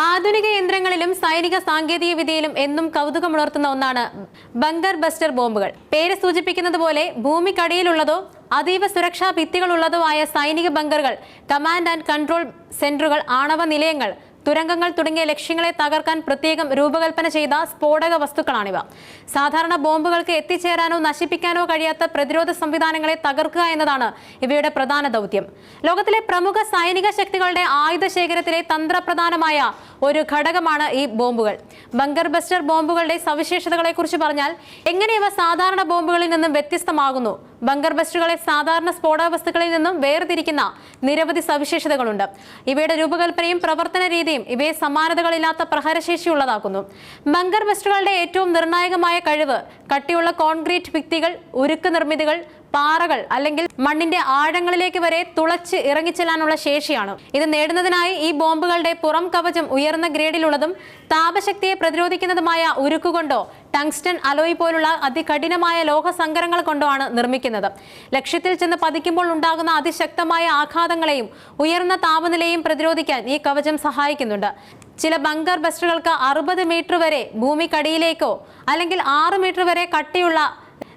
ആധുനിക യന്ത്രങ്ങളിലും സൈനിക സാങ്കേതിക വിദ്യയിലും എന്നും കൗതുകമുണർത്തുന്ന ഒന്നാണ് ബങ്കർ ബസ്റ്റർ ബോംബുകൾ. പേര് സൂചിപ്പിക്കുന്നത് പോലെ ഭൂമിക്കടിയിലുള്ളതോ അതീവ സുരക്ഷാ ഭിത്തികളുള്ളതോ ആയ സൈനിക ബങ്കറുകൾ കമാൻഡ് ആൻഡ് കൺട്രോൾ സെന്ററുകൾ ആണവ നിലയങ്ങൾ തുരങ്കങ്ങൾ തുടങ്ങിയ ലക്ഷ്യങ്ങളെ തകർക്കാൻ പ്രത്യേകം രൂപകൽപ്പന ചെയ്ത സ്ഫോടക വസ്തുക്കളാണിവ. സാധാരണ ബോംബുകൾക്ക് എത്തിച്ചേരാനോ നശിപ്പിക്കാനോ കഴിയാത്ത പ്രതിരോധ സംവിധാനങ്ങളെ തകർക്കുക എന്നതാണ് ഇവയുടെ പ്രധാന ദൗത്യം. ലോകത്തിലെ പ്രമുഖ സൈനിക ശക്തികളുടെ ആയുധ ശേഖരത്തിലെ തന്ത്രപ്രധാനമായ ഒരു ഘടകമാണ് ഈ ബോംബുകൾ. ബങ്കർ ബസ്റ്റർ ബോംബുകളുടെ സവിശേഷതകളെക്കുറിച്ച് പറഞ്ഞാൽ എങ്ങനെ ഇവ സാധാരണ ബോംബുകളിൽ നിന്നും വ്യത്യസ്തമാകുന്നു? ബങ്കർ ബസ്റ്റുകളെ സാധാരണ സ്ഫോടക വസ്തുക്കളിൽ നിന്നും വേർതിരിക്കുന്ന നിരവധി സവിശേഷതകളുണ്ട്. ഇവയുടെ രൂപകൽപ്പനയും പ്രവർത്തന രീതിയും ഇവയെ സമാനതകളില്ലാത്ത പ്രഹരശേഷിയുള്ളതാക്കുന്നു. ബങ്കർ ബസ്റ്റുകളുടെ ഏറ്റവും നിർണായകമായ കഴിവ് കട്ടിയുള്ള കോൺക്രീറ്റ് ഭിത്തികൾ ഉരുക്ക് നിർമ്മിതികൾ പാറകൾ അല്ലെങ്കിൽ മണ്ണിന്റെ ആഴങ്ങളിലേക്ക് വരെ തുളച്ച് ഇറങ്ങിച്ചെല്ലാനുള്ള ശേഷിയാണ്. ഇത് നേടുന്നതിനായി ഈ ബോംബുകളുടെ പുറം കവചം ഉയർന്ന ഗ്രേഡിലുള്ളതും താപശക്തിയെ പ്രതിരോധിക്കുന്നതുമായ ഉരുക്കുകൊണ്ടോ ടങ്സ്റ്റൺ അലോയ് പോലുള്ള അതികഠിനമായ ലോഹസങ്കരങ്ങൾ കൊണ്ടോ ആണ് നിർമ്മിക്കുന്നത്. ലക്ഷ്യത്തിൽ ചെന്ന് പതിക്കുമ്പോൾ ഉണ്ടാകുന്ന അതിശക്തമായ ആഘാതങ്ങളെയും ഉയർന്ന താപനിലയും പ്രതിരോധിക്കാൻ ഈ കവചം സഹായിക്കുന്നുണ്ട്. ചില ബങ്കർ ബസ്റ്ററുകൾക്ക് അറുപത് മീറ്റർ വരെ ഭൂമിക്കടിയിലേക്കോ അല്ലെങ്കിൽ ആറ് മീറ്റർ വരെ കട്ടിയുള്ള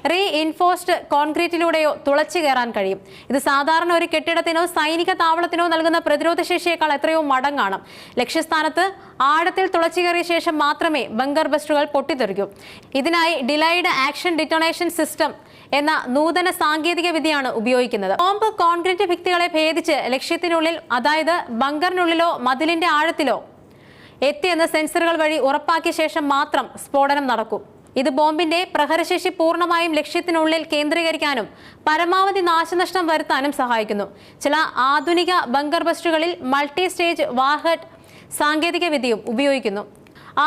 റീ ഇൻഫോസ്ഡ് കോൺക്രീറ്റിലൂടെയോ തുളച്ചു കയറാൻ കഴിയും. ഇത് സാധാരണ ഒരു കെട്ടിടത്തിനോ സൈനിക താവളത്തിനോ നൽകുന്ന പ്രതിരോധ ശേഷിയേക്കാൾ എത്രയോ മടങ്ങാണ്. ലക്ഷ്യസ്ഥാനത്ത് ആഴത്തിൽ തുളച്ചു കയറിയ ശേഷം മാത്രമേ ബങ്കർ ബസ്റ്റുകൾ പൊട്ടിത്തെറിക്കൂ. ഇതിനായി ഡിലൈഡ് ആക്ഷൻ ഡിറ്റോണേഷൻ സിസ്റ്റം എന്ന നൂതന സാങ്കേതിക വിദ്യയാണ് ഉപയോഗിക്കുന്നത്. ബോംബ് കോൺക്രീറ്റ് ഭിത്തികളെ ഭേദിച്ച് ലക്ഷ്യത്തിനുള്ളിൽ അതായത് ബങ്കറിനുള്ളിലോ മതിലിന്റെ ആഴത്തിലോ എത്തിയെന്ന് സെൻസറുകൾ വഴി ഉറപ്പാക്കിയ ശേഷം മാത്രം സ്ഫോടനം നടക്കും. ഇത് ബോംബിന്റെ പ്രഹരശേഷി പൂർണമായും ലക്ഷ്യത്തിനുള്ളിൽ കേന്ദ്രീകരിക്കാനും പരമാവധി നാശനഷ്ടം വരുത്താനും സഹായിക്കുന്നു. ചില ആധുനിക ബങ്കർ ബസ്റ്റുകളിൽ മൾട്ടി സ്റ്റേജ് വാഹട്ട് സാങ്കേതിക വിദ്യയും ഉപയോഗിക്കുന്നു.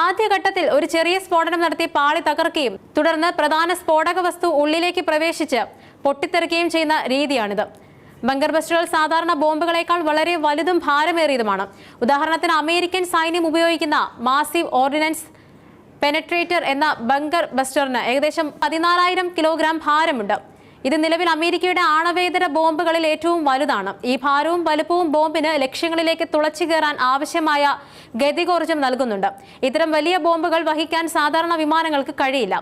ആദ്യഘട്ടത്തിൽ ഒരു ചെറിയ സ്ഫോടനം നടത്തി പാളി തകർക്കുകയും തുടർന്ന് പ്രധാന സ്ഫോടക വസ്തു ഉള്ളിലേക്ക് പ്രവേശിച്ച് പൊട്ടിത്തെറിക്കുകയും ചെയ്യുന്ന രീതിയാണിത്. ബങ്കർ ബസ്റ്റുകൾ സാധാരണ ബോംബുകളേക്കാൾ വളരെ വലുതും ഭാരമേറിയതുമാണ്. ഉദാഹരണത്തിന് അമേരിക്കൻ സൈന്യം ഉപയോഗിക്കുന്ന മാസീവ് ഓർഡിനൻസ് പെനട്രേറ്റർ എന്ന ബങ്കർ ബസ്റ്ററിന് ഏകദേശം പതിനാലായിരം കിലോഗ്രാം ഭാരമുണ്ട്. ഇത് നിലവിൽ അമേരിക്കയുടെ ആണവേതര ബോംബുകളിൽ ഏറ്റവും വലുതാണ്. ഈ ഭാരവും വലുപ്പവും ബോംബിന് ലക്ഷ്യങ്ങളിലേക്ക് തുളച്ചു കയറാൻ ആവശ്യമായ ഗതികോർജം നൽകുന്നുണ്ട്. ഇത്തരം വലിയ ബോംബുകൾ വഹിക്കാൻ സാധാരണ വിമാനങ്ങൾക്ക് കഴിയില്ല.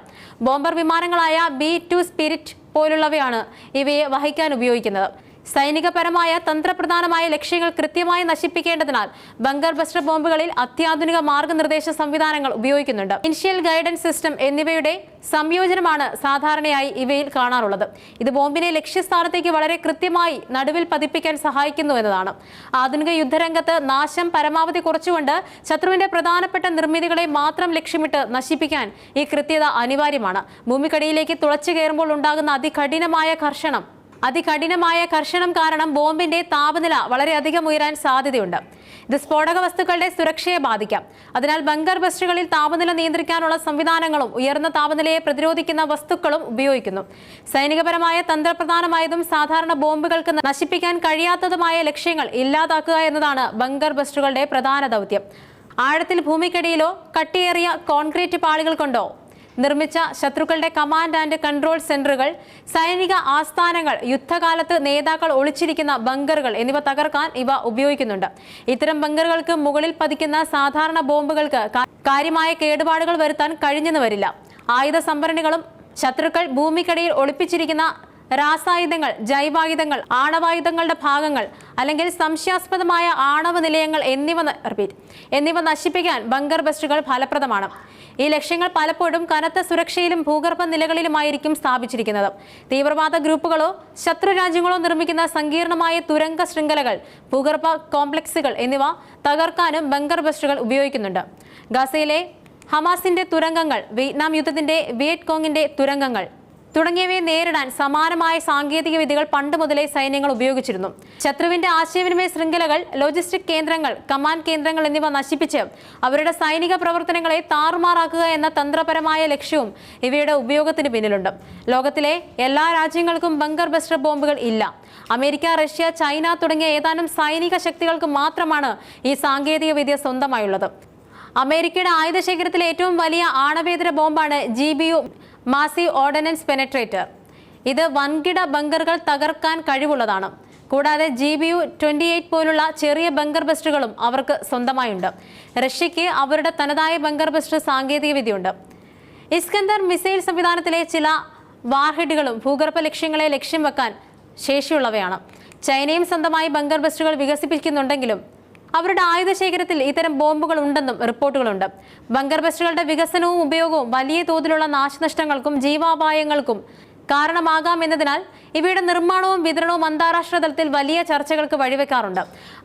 ബോംബർ വിമാനങ്ങളായ ബി ടു സ്പിരിറ്റ് പോലുള്ളവയാണ് ഇവയെ വഹിക്കാൻ ഉപയോഗിക്കുന്നത്. സൈനികപരമായ തന്ത്രപ്രധാനമായ ലക്ഷ്യങ്ങൾ കൃത്യമായി നശിപ്പിക്കേണ്ടതിനാൽ ബങ്കർ ബസ്റ്റർ ബോംബുകളിൽ അത്യാധുനിക മാർഗനിർദ്ദേശ സംവിധാനങ്ങൾ ഉപയോഗിക്കുന്നുണ്ട്. ഇൻഷ്യൽ ഗൈഡൻസ് സിസ്റ്റം എന്നിവയുടെ സംയോജനമാണ് സാധാരണയായി ഇവയിൽ കാണാറുള്ളത്. ഇത് ബോംബിനെ ലക്ഷ്യസ്ഥാനത്തേക്ക് വളരെ കൃത്യമായി നടുവിൽ പതിപ്പിക്കാൻ സഹായിക്കുന്നു എന്നതാണ്. ആധുനിക യുദ്ധരംഗത്ത് നാശം പരമാവധി കുറച്ചുകൊണ്ട് ശത്രുവിന്റെ പ്രധാനപ്പെട്ട നിർമ്മിതികളെ മാത്രം ലക്ഷ്യമിട്ട് നശിപ്പിക്കാൻ ഈ കൃത്യത അനിവാര്യമാണ്. ഭൂമിക്കടിയിലേക്ക് തുളച്ചു കയറുമ്പോൾ ഉണ്ടാകുന്ന അതികഠിനമായ കർഷണം അതികഠിനമായ കർഷണം കാരണം ബോംബിന്റെ താപനില വളരെയധികം ഉയരാൻ സാധ്യതയുണ്ട്. ഇത് സ്ഫോടക വസ്തുക്കളുടെ സുരക്ഷയെ ബാധിക്കാം. അതിനാൽ ബങ്കർ ബസ്റ്റുകളിൽ താപനില നിയന്ത്രിക്കാനുള്ള സംവിധാനങ്ങളും ഉയർന്ന താപനിലയെ പ്രതിരോധിക്കുന്ന വസ്തുക്കളും ഉപയോഗിക്കുന്നു. സൈനികപരമായ തന്ത്രപ്രധാനമായതും സാധാരണ ബോംബുകൾക്ക് നശിപ്പിക്കാൻ കഴിയാത്തതുമായ ലക്ഷ്യങ്ങൾ ഇല്ലാതാക്കുക എന്നതാണ് ബങ്കർ ബസ്റ്റുകളുടെ പ്രധാന ദൗത്യം. ആഴത്തിൽ ഭൂമിക്കടിയിലോ കട്ടിയേറിയ കോൺക്രീറ്റ് പാളികൾ കൊണ്ടോ നിർമ്മിച്ച ശത്രുക്കളുടെ കമാൻഡ് ആൻഡ് കൺട്രോൾ സെന്ററുകൾ സൈനിക ആസ്ഥാനങ്ങൾ യുദ്ധകാലത്ത് നേതാക്കൾ ഒളിച്ചിരിക്കുന്ന ബങ്കറുകൾ എന്നിവ തകർക്കാൻ ഇവ ഉപയോഗിക്കുന്നുണ്ട്. ഇത്തരം ബങ്കറുകൾക്ക് മുകളിൽ പതിക്കുന്ന സാധാരണ ബോംബുകൾക്ക് കാര്യമായ കേടുപാടുകൾ വരുത്താൻ കഴിഞ്ഞെന്ന് വരില്ല. ആയുധ സംഭരണികളും ശത്രുക്കൾ ഭൂമിക്കടിയിൽ ഒളിപ്പിച്ചിരിക്കുന്ന രാസായുധങ്ങൾ ജൈവായുധങ്ങൾ ആണവായുധങ്ങളുടെ ഭാഗങ്ങൾ അല്ലെങ്കിൽ സംശയാസ്പദമായ ആണവ നിലയങ്ങൾ എന്നിവ എന്നിവ നശിപ്പിക്കാൻ ബങ്കർ ബസ്റ്റുകൾ ഫലപ്രദമാണ്. ഈ ലക്ഷ്യങ്ങൾ പലപ്പോഴും കനത്ത സുരക്ഷയിലും ഭൂഗർഭ നിലകളിലുമായിരിക്കും സ്ഥാപിച്ചിരിക്കുന്നത്. തീവ്രവാദ ഗ്രൂപ്പുകളോ ശത്രു രാജ്യങ്ങളോ നിർമ്മിക്കുന്ന സങ്കീർണമായ തുരങ്ക ശൃംഖലകൾ ഭൂഗർഭ കോംപ്ലക്സുകൾ എന്നിവ തകർക്കാനും ബങ്കർ ബസ്റ്റുകൾ ഉപയോഗിക്കുന്നുണ്ട്. ഗസയിലെ ഹമാസിന്റെ തുരങ്കങ്ങൾ വിയറ്റ്നാം യുദ്ധത്തിന്റെ വിയറ്റ്കോങ്ങിന്റെ തുരങ്കങ്ങൾ തുടങ്ങിയവയെ നേരിടാൻ സമാനമായ സാങ്കേതിക വിദ്യകൾ പണ്ട് മുതലേ സൈന്യങ്ങൾ ഉപയോഗിച്ചിരുന്നു. ശത്രുവിന്റെ ആശയവിനിമയ ശൃംഖലകൾ ലോജിസ്റ്റിക് കേന്ദ്രങ്ങൾ കമാൻഡ് കേന്ദ്രങ്ങൾ എന്നിവ നശിപ്പിച്ച് അവരുടെ സൈനിക പ്രവർത്തനങ്ങളെ താറുമാറാക്കുക എന്ന തന്ത്രപരമായ ലക്ഷ്യവും ഇവയുടെ ഉപയോഗത്തിന് പിന്നിലുണ്ട്. ലോകത്തിലെ എല്ലാ രാജ്യങ്ങൾക്കും ബങ്കർ ബസ്റ്റർ ബോംബുകൾ ഇല്ല. അമേരിക്ക റഷ്യ ചൈന തുടങ്ങിയ ഏതാനും സൈനിക ശക്തികൾക്ക് മാത്രമാണ് ഈ സാങ്കേതിക വിദ്യ സ്വന്തമായുള്ളത്. അമേരിക്കയുടെ ആയുധ ശേഖരത്തിലെ ഏറ്റവും വലിയ ആണവേതര ബോംബാണ് G B U massive ordnance penetrator ഇത് വൻകിട ബങ്കറുകൾ തകർക്കാൻ കഴിവുള്ളതാണ്. കൂടാതെ G B U twenty eight പോലുള്ള ചെറിയ ബങ്കർ ബസ്റ്ററുകളും അവർക്ക് സ്വന്തമായുണ്ട്. റഷ്യയ്ക്ക് അവരുടെ തനതായ ബങ്കർ ബസ്റ്റർ സാങ്കേതികവിദ്യയുണ്ട്. ഇസ്കന്ദർ മിസൈൽ സംവിധാനത്തിലെ ചില വാർഹെഡുകളും ഭൂഗർഭ ലക്ഷ്യങ്ങളെ ലക്ഷ്യം വെക്കാൻ ശേഷിയുള്ളവയാണ്. ചൈനയും സ്വന്തമായി ബങ്കർ ബസ്റ്ററുകൾ വികസിപ്പിക്കുന്നുണ്ടെങ്കിലും അവരുടെ ആയുധശേഖരത്തിൽ ഇത്തരം ബോംബുകൾ ഉണ്ടെന്നും റിപ്പോർട്ടുകളുണ്ട്. ബങ്കർ ബസ്റ്റുകളുടെ വികസനവും ഉപയോഗവും വലിയ തോതിലുള്ള നാശനഷ്ടങ്ങൾക്കും ജീവാപായങ്ങൾക്കും കാരണമാകാമെന്നതിനാൽ ഇവയുടെ നിർമ്മാണവും വിതരണവും അന്താരാഷ്ട്ര തലത്തിൽ വലിയ ചർച്ചകൾക്ക് വഴിവെക്കാറുണ്ട്.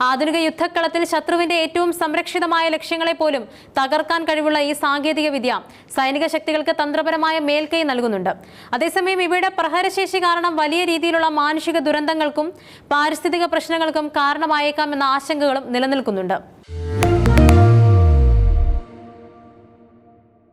ആധുനിക യുദ്ധക്കളത്തിൽ ശത്രുവിന്റെ ഏറ്റവും സംരക്ഷിതമായ ലക്ഷ്യങ്ങളെ പോലും തകർക്കാൻ കഴിവുള്ള ഈ സാങ്കേതിക വിദ്യ സൈനിക ശക്തികൾക്ക് തന്ത്രപരമായ മേൽക്കൈ നൽകുന്നുണ്ട്. അതേസമയം ഇവയുടെ പ്രഹരശേഷി കാരണം വലിയ രീതിയിലുള്ള മാനുഷിക ദുരന്തങ്ങൾക്കും പാരിസ്ഥിതിക പ്രശ്നങ്ങൾക്കും കാരണമായേക്കാം എന്ന ആശങ്കകളും നിലനിൽക്കുന്നുണ്ട്.